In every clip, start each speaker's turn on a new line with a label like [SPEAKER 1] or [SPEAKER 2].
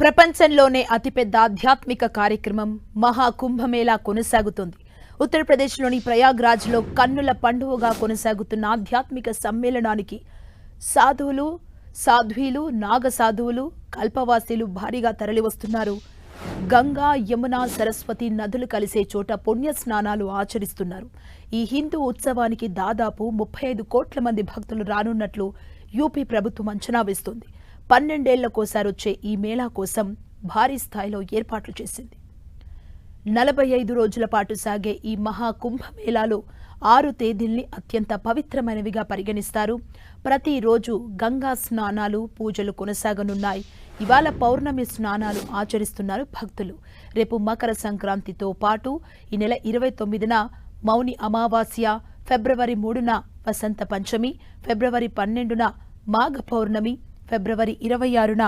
[SPEAKER 1] ప్రపంచంలోనే అతిపెద్ద ఆధ్యాత్మిక కార్యక్రమం మహాకుంభమేళా కొనసాగుతోంది. ఉత్తరప్రదేశ్లోని ప్రయాగ్రాజ్లో కన్నుల పండువగా కొనసాగుతున్న ఆధ్యాత్మిక సమ్మేళనానికి సాధువులు సాధ్వీలు నాగ సాధువులు కల్పవాసీలు భారీగా తరలివస్తున్నారు. గంగా యమున సరస్వతి నదులు కలిసే చోట పుణ్య స్నానాలు ఆచరిస్తున్నారు. ఈ హిందూ ఉత్సవానికి దాదాపు ముప్పై ఐదు కోట్ల మంది భక్తులు రానున్నట్లు యూపీ ప్రభుత్వం అంచనా వేస్తోంది. పన్నెండేళ్ళకోసారి వచ్చే ఈ మేళా కోసం భారీ స్థాయిలో ఏర్పాట్లు చేసింది. నలభై ఐదు రోజుల పాటు సాగే ఈ మహా కుంభమేళాలో ఆరు తేదీల్ని అత్యంత పవిత్రమైనవిగా పరిగణిస్తారు. ప్రతిరోజు గంగా స్నానాలు పూజలు కొనసాగనున్నాయి. ఇవాళ పౌర్ణమి స్నానాలు ఆచరిస్తున్నారు భక్తులు. రేపు మకర సంక్రాంతితో పాటు ఈ నెల ఇరవై తొమ్మిదిన మౌని అమావాస్య ఫిబ్రవరి మూడున వసంత పంచమి ఫిబ్రవరి పన్నెండున మాఘ పౌర్ణమి ఫిబ్రవరి ఇరవై ఆరున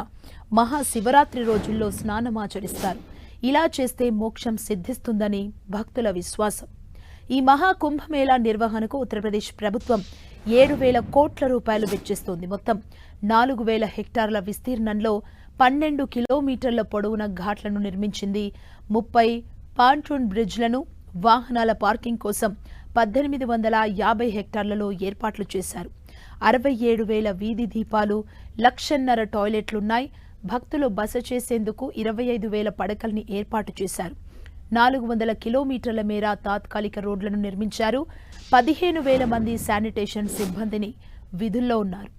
[SPEAKER 1] మహాశివరాత్రి రోజుల్లో స్నానమాచరిస్తారు. ఇలా చేస్తే మోక్షం సిద్ధిస్తుందని భక్తుల విశ్వాసం. ఈ మహాకుంభమేళా నిర్వహణకు ఉత్తరప్రదేశ్ ప్రభుత్వం ఏడు వేల కోట్ల రూపాయలు వెచ్చిస్తోంది మొత్తం. నాలుగు వేల హెక్టార్ల విస్తీర్ణంలో పన్నెండు కిలోమీటర్ల పొడవున ఘాట్లను నిర్మించింది ముప్పై పాంట్రూన్ బ్రిడ్జ్లను వాహనాల పార్కింగ్ కోసం పద్దెనిమిది వందల యాభై హెక్టార్లలో ఏర్పాట్లు చేశారు. అరవై ఏడు వేల వీధి దీపాలు లక్షన్నర టాయిలెట్లున్నాయి. భక్తులు బస చేసేందుకు ఇరవై ఐదు వేల పడకల్ని ఏర్పాటు చేశారు. నాలుగు వందల కిలోమీటర్ల మేర తాత్కాలిక రోడ్లను నిర్మించారు. పదిహేను వేల మంది శానిటేషన్ సిబ్బందిని విధుల్లో ఉన్నారు.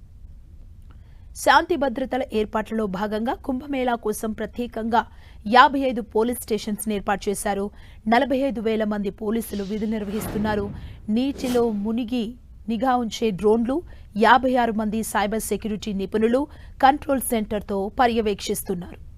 [SPEAKER 1] శాంతి భద్రతల ఏర్పాట్లలో భాగంగా కుంభమేళా కోసం ప్రత్యేకంగా యాభై ఐదు పోలీస్ స్టేషన్స్ ఏర్పాటు చేశారు. నలభై ఐదు వేల మంది పోలీసులు విధులు నిర్వహిస్తున్నారు. నీటిలో మునిగి నిఘా ఉంచే డ్రోన్లు యాభై ఆరు మంది సైబర్ సెక్యూరిటీ నిపుణులు కంట్రోల్ సెంటర్తో పర్యవేక్షిస్తున్నారు.